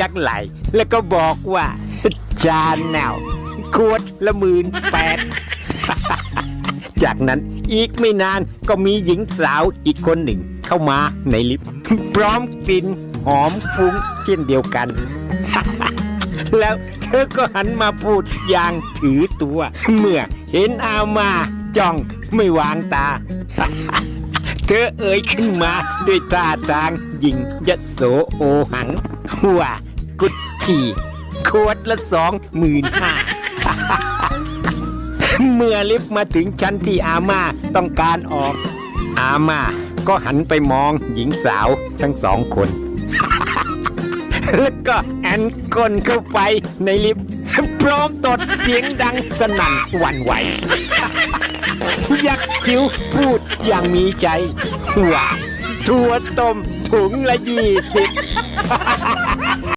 ยักไหล แล้วก็บอกว่า จานแนวขวดละหมื่นแปด จากนั้นอีกไม่นานก็มีหญิงสาวอีกคนหนึ่งเข้ามาในลิฟต์พร้อมกลิ่นหอมฟุ้งเช่นเดียวกัน แล้วเธอก็หันมาพูดอย่างถือตัว เมื่อเห็นอามาจ้องไม่วางตา เธอเอ่ยขึ้นมา ด้วยท่าทางยิงยโสโอหังว่ากุดขี่ขวดละสองหมื่นห้าเมื่อลิฟต์มาถึงชั้นที่อาม่าต้องการออก อาม่าก็หันไปมองหญิงสาวทั้งสองคน แล้วก็แอนกลเข้าไปในลิฟต์พร้อมตดเสียงดังสนั่นวันไหว ยักษ์คิ้วพูดอย่างมีใจหัวถั่วต้มถุงละยี่สิบ